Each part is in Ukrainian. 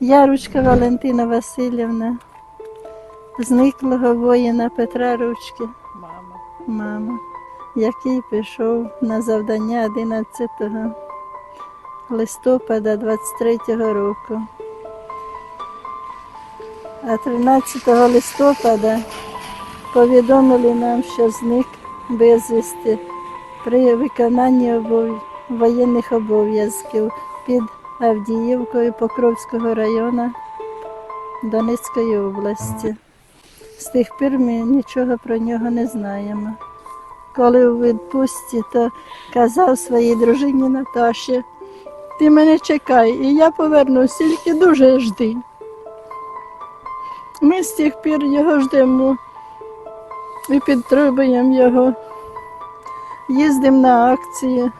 Яручка Валентина Васильівна, зниклого воїна Петра Ручки, Мама. мама, який пішов на завдання 11 листопада 23-го року. А 13 листопада повідомили нам, що зник безвісти при виконанні обов- воєнних обов'язків під Авдіївкою Покровського району Донецької області. З тих пір ми нічого про нього не знаємо. Коли у відпустці, то казав своїй дружині Наташі, ти мене чекай, і я повернусь, тільки дуже жди. Ми з тих пір його ждемо і підтримуємо його. Їздимо на акції,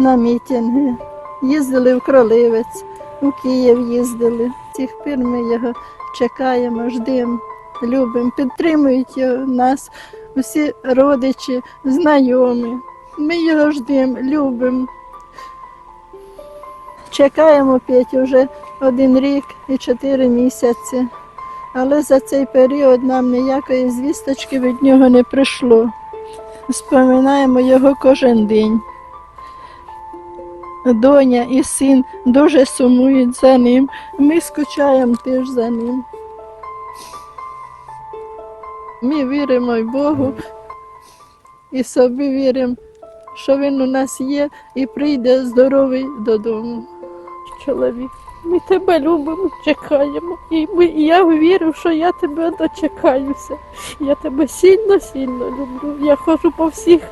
на мітинги. Їздили в Кролевець, у Київ їздили. З тих пір ми його чекаємо, ждемо, любимо, підтримують нас усі родичі, знайомі. Ми його ждемо, любимо. Чекаємо Петю вже один рік і чотири місяці. Але за цей період нам ніякої звісточки від нього не прийшло. Споминаємо його кожен день. Доня і син дуже сумують за ним. Ми скучаємо теж за ним. Ми віримо й Богу і собі віримо, що він у нас є і прийде здоровий додому. Чоловік. Ми тебе любимо, чекаємо. І ми, і я вірю, що я тебе дочекаюся. Я тебе сильно-сильно люблю. Я ходжу по всіх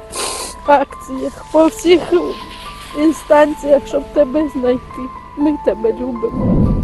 акціях, по всіх інстанціях, щоб тебе знайти. Ми тебе любимо.